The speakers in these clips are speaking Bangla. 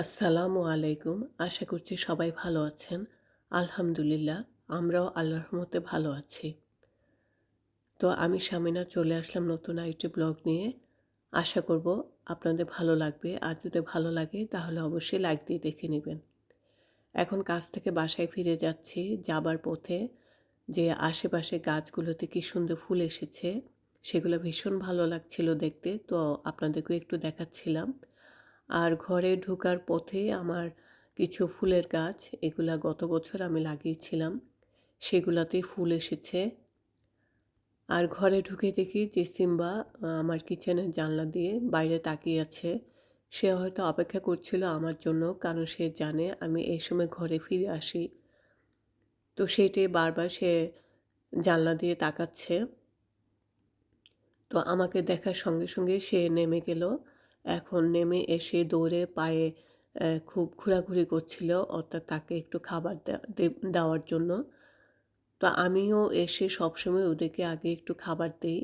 আসসালামু আলাইকুম। আশা করছি সবাই ভালো আছেন। আলহামদুলিল্লাহ, আমরাও আল্লাহর রহমতে ভালো আছি। তো আমি সামিনা চলে আসলাম নতুন আইটি ব্লগ নিয়ে। আশা করব আপনাদের ভালো লাগবে। আর যদি ভালো লাগে, তাহলে অবশ্যই লাইক দিয়ে দেখে নেবেন। এখন কাজ থেকে বাসায় ফিরে যাচ্ছি। যাবার পথে যে আশেপাশে গাছগুলোতে কি সুন্দর ফুল এসেছে, সেগুলো ভীষণ ভালো লাগছিল দেখতে। তো আপনাদেরকেও একটু দেখাচ্ছিলাম। আর ঘরে ঢোকার পথে আমার কিছু ফুলের গাছ, এগুলা গত বছর আমি লাগিয়েছিলাম। সেগুলাতেই ফুল এসেছে। আর ঘরে ঢুকে দেখি যে সিম্বা আমার কিচেনের জানলা দিয়ে বাইরে তাকিয়ে আছে। সে হয়তো অপেক্ষা করছিল আমার জন্য, কারণ সে জানে আমি এই সময় ঘরে ফিরে আসি। তো সেইটাই বারবার সে জানলা দিয়ে তাকাচ্ছে। তো আমাকে দেখার সঙ্গে সঙ্গে সে নেমে গেল। এখন নেমে এসে দৌড়ে পায়ে খুব ঘোরাঘুরি করছিল অর্থাৎ তাকে একটু খাবার দেওয়ার জন্য। তো আমিও এসে সবসময় ওদেরকে আগে একটু খাবার দিই,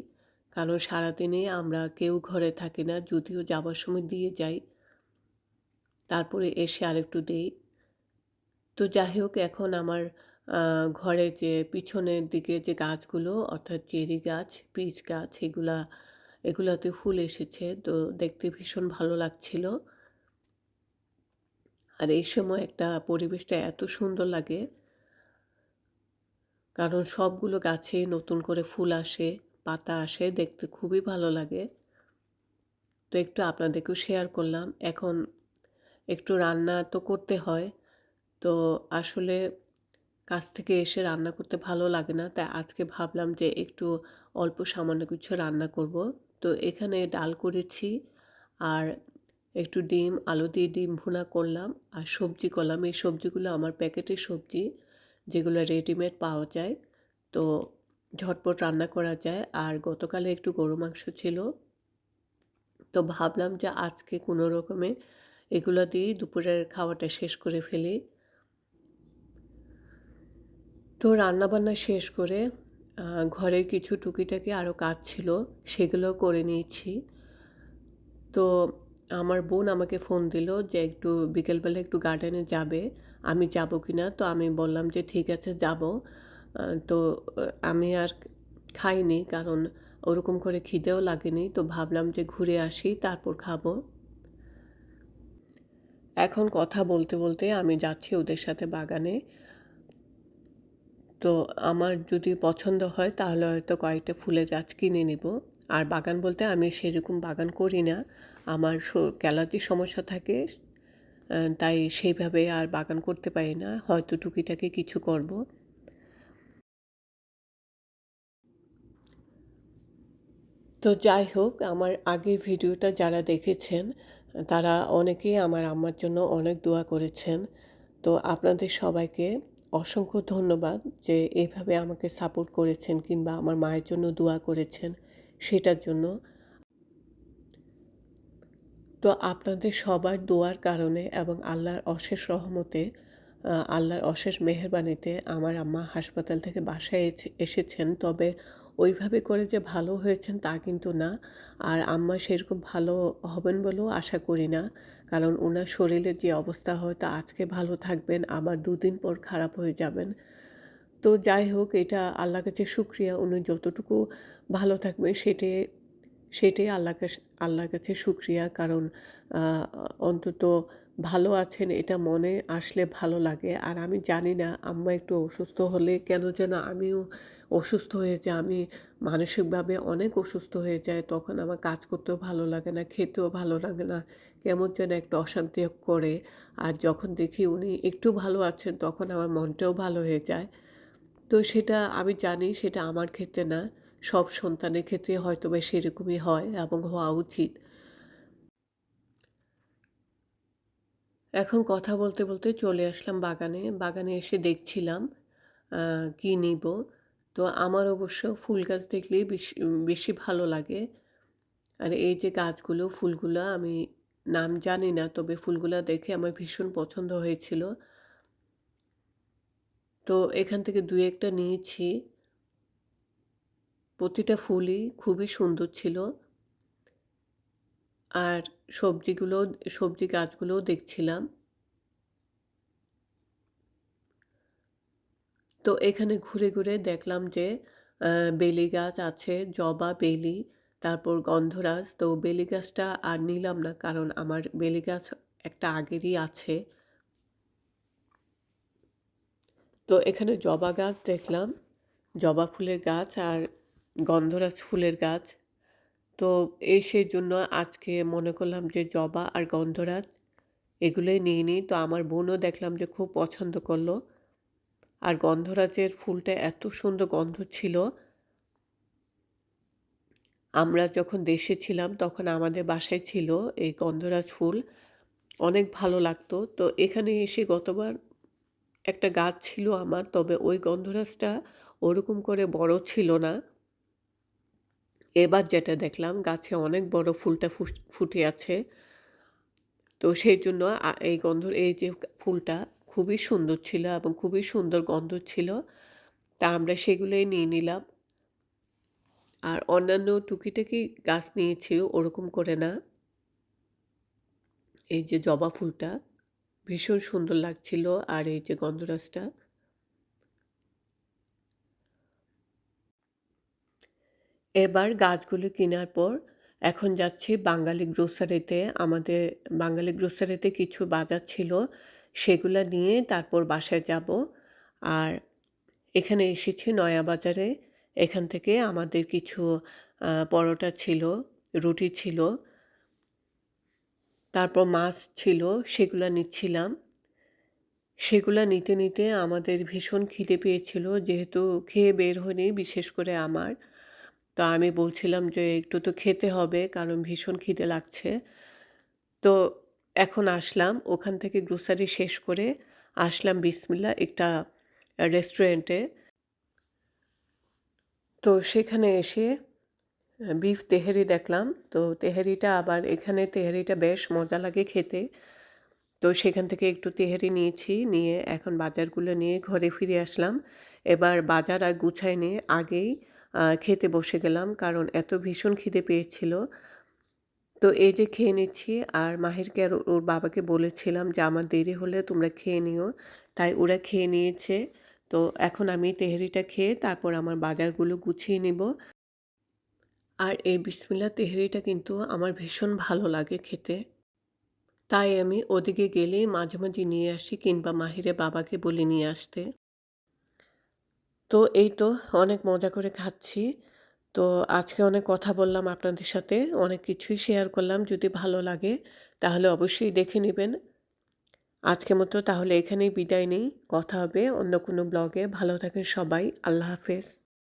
কারণ সারাদিনে আমরা কেউ ঘরে থাকি না, যদিও যাবার সময় দিয়ে যাই। তারপরে এসে আরেকটু দিই। তো যাই হোক এখন আমার ঘরে যে পিছনের দিকে যে গাছগুলো, অর্থাৎ চেরি গাছ, পিচ গাছ, এগুলা এগুলোতে ফুল এসেছে। তো দেখতে ভীষণ ভালো লাগছিল। আর এই সময় একটা পরিবেশটা এত সুন্দর লাগে। কারণ সবগুলো গাছে নতুন করে ফুল আসে, পাতা আসে, দেখতে খুবই ভালো লাগে। তো একটু আপনাদেরকেও শেয়ার করলাম। এখন একটু রান্না তো করতে হয়। তো আসলে কাছ থেকে এসে রান্না করতে ভালো লাগে না। তাই আজকে ভাবলাম যে একটু অল্প সামান্য কিছু রান্না করব। তো এখানে ডাল করেছি আর একটু ডিম, আলু দিয়ে ডিম ভুনা করলাম আর সবজি করলাম। এই সবজিগুলো আমার প্যাকেটের সবজি যেগুলো রেডিমেড পাওয়া যায়। তো ঝটপট রান্না করা যায় আর গতকালে একটু গরু মাংস ছিল। তো ভাবলাম যে আজকে কোনো রকমে এগুলো দিয়েই দুপুরের খাওয়াটা শেষ করে ফেলি। তো রান্নাবান্না শেষ করে ঘরের কিছু টুকিটাকি আরও কাজ ছিল, সেগুলো করে নিয়েছি। তো আমার বোন আমাকে ফোন দিল যে একটু বিকেলবেলা একটু গার্ডেনে যাবে, আমি যাব কি না তো আমি বললাম যে ঠিক আছে, যাব। তো আমি আর খাইনি কারণ ওরকম করে খিদেও লাগেনি, তো ভাবলাম যে ঘুরে আসি, তারপর খাব। এখন কথা বলতে বলতে আমি যাচ্ছি ওদের সাথে বাগানে। তো আমার যদি পছন্দ হয়, তাহলে হয়তো কয়েকটা ফুলের গাছ কিনে নেব। আর বাগান বলতে আমি সেরকম বাগান করি না। আমার ক্যালার্জির সমস্যা থাকে তাই সেইভাবে আর বাগান করতে পারি না। হয়তো টুকিটাকি কিছু করব। তো যাই হোক, আমার আগের ভিডিওটা যারা দেখেছেন, তারা অনেকেই আমার আম্মার জন্য অনেক দোয়া করেছেন। তো আপনাদের সবাইকে অসংখ্য ধন্যবাদ যে এইভাবে আমাকে সাপোর্ট করেছেন কিংবা আমার মায়ের জন্য দোয়া করেছেন সেটার জন্য। তো আপনাদের সবার দোয়ার কারণে এবং আল্লাহর অশেষ রহমতে আল্লাহর অশেষ মেহরবানিতে আমার আম্মা হাসপাতাল থেকে বাসায় এসেছেন। তবে ওইভাবে করে যে ভালো হয়েছেন তা কিন্তু না। আর আম্মা সেরকম ভালো হবেন বলেও আশা করি না। কারণ ওনার শরীরের যে অবস্থা হয় তা আজকে ভালো থাকবেন, আবার দুদিন পর খারাপ হয়ে যাবেন। তো যাই হোক, এটা আল্লাহ কাছে সুক্রিয়া উনি যতটুকু ভালো থাকবেন সেটে সেটাই আল্লাহ আল্লাহর কাছে সুক্রিয়া কারণ অন্তত ভালো আছেন এটা মনে আসলে ভালো লাগে। আর আমি জানি না, আম্মা একটু অসুস্থ হলে কেন যেন আমিও অসুস্থ হয়ে যাই। আমি মানসিকভাবে অনেক অসুস্থ হয়ে যায় তখন আমার কাজ করতেও ভালো লাগে না, খেতেও ভালো লাগে না, কেমন যেন একটা অশান্তি করে। আর যখন দেখি উনি একটু ভালো আছেন, তখন আমার মনটাও ভালো হয়ে যায়। তো সেটা আমি জানি সেটা আমার ক্ষেত্রে না, সব সন্তানের ক্ষেত্রে হয়তো বা সেরকমই হয় এবং হওয়া উচিত। এখন কথা বলতে বলতে চলে আসলাম বাগানে। বাগানে এসে দেখছিলাম কী নিব। তো আমার অবশ্য ফুল গাছ দেখলেই বেশি বেশি ভালো লাগে। আর এই যে গাছগুলো, ফুলগুলো আমি নাম জানি না, তবে ফুলগুলো দেখে আমার ভীষণ পছন্দ হয়েছিল। তো এখান থেকে দু একটা নিয়েছি। প্রতিটা ফুলই খুবই সুন্দর ছিল। আর সবজিগুলো, সবজি গাছগুলোও দেখছিলাম। তো এখানে ঘুরে ঘুরে দেখলাম যে বেলি গাছ আছে, জবা বেলি, তারপর গন্ধরাজ। তো বেলি গাছটা আর নিলাম না, কারণ আমার বেলি গাছ একটা আগেরই আছে। তো এখানে জবা গাছ দেখলাম, জবা ফুলের গাছ আর গন্ধরাজ ফুলের গাছ। তো এই সেই জন্য আজকে মনে করলাম যে জবা আর গন্ধরাজ এগুলোই নিয়ে নিই। তো আমার বোনও দেখলাম যে খুব পছন্দ করল। আর গন্ধরাজের ফুলটা এত সুন্দর গন্ধ ছিল। আমরা যখন দেশে ছিলাম তখন আমাদের বাসায় ছিল এই গন্ধরাজ ফুল। অনেক ভালো লাগতো। তো এখানে এসে গতবার একটা গাছ ছিল আমার, তবে ওই গন্ধরাজটা ওরকম করে বড় ছিল না। এবার যেটা দেখলাম, গাছে অনেক বড় ফুলটা ফুটে আছে। তো সেই জন্য এই গন্ধ, এই যে ফুলটা খুবই সুন্দর ছিল এবং খুবই সুন্দর গন্ধ ছিল। তা আমরা সেগুলোই নিয়ে নিলাম। আর অন্যান্য টুকিটাকি গাছ নিয়েছি, ওরকম করে না। এই যে জবা ফুলটা ভীষণ সুন্দর লাগছিল আর এই যে গন্ধরাজটা। এবার গাছগুলো কেনার পর এখন যাচ্ছি বাঙালি গ্রোসারিতে। আমাদের বাঙালি গ্রোসারিতে কিছু বাজার ছিল, সেগুলো নিয়ে তারপর বাসায় যাব। আর এখানে এসেছি নয়া বাজারে। এখান থেকে আমাদের কিছু পরোটা ছিল, রুটি ছিল, তারপর মাছ ছিল, সেগুলো নিচ্ছিলাম। সেগুলো নিতে নিতে আমাদের ভীষণ খিদে পেয়েছিল, যেহেতু খেয়ে বের হয়নি, বিশেষ করে আমার। তো আমি বলছিলাম যে, একটু তো খেতে হবে, কারণ ভীষণ খিদে লাগছে। তো এখন আসলাম, ওখান থেকে গ্রোসারি শেষ করে আসলাম বিসমিল্লা একটা রেস্টুরেন্টে তো সেখানে এসে বিফ তেহারি দেখলাম। তো তেহারিটা আবার এখানে তেহারিটা বেশ মজা লাগে খেতে। তো সেখান থেকে একটু তেহারি নিয়েছি, নিয়ে এখন বাজারগুলো নিয়ে ঘরে ফিরে আসলাম। এবার বাজার আর গুছায় নিয়ে আগেই খেতে বসে গেলাম, কারণ এত ভীষণ খিদে পেয়েছিল। তো এই যে খেয়ে নিচ্ছি, আর মাহিরকে আর ওর বাবাকে বলেছিলাম যে, আমার দেরি হলে তোমরা খেয়ে নিও। তাই ওরা খেয়ে নিয়েছে। তো এখন আমি তেহারিটা খেয়ে তারপর আমার বাজারগুলো গুছিয়ে নিব। আর এই বিসমিল্লা তেহারিটা কিন্তু আমার ভীষণ ভালো লাগে খেতে। তাই আমি ওদিকে গেলেই মাঝে মাঝে নিয়ে আসি কিংবা মাহিরে বাবাকে বলে নিয়ে আসতে। তো এই তো অনেক মজা করে খাচ্ছি। তো আজকে অনেক কথা বললাম আপনাদের সাথে, অনেক কিছুই শেয়ার করলাম, যদি ভালো লাগে তাহলে অবশ্যই দেখে নেবেন। আজকে মতো তাহলে এখানেই বিদায় নেই, কথা হবে অন্য কোনো ব্লগে ভালো থাকেন সবাই, আল্লাহ হাফেজ।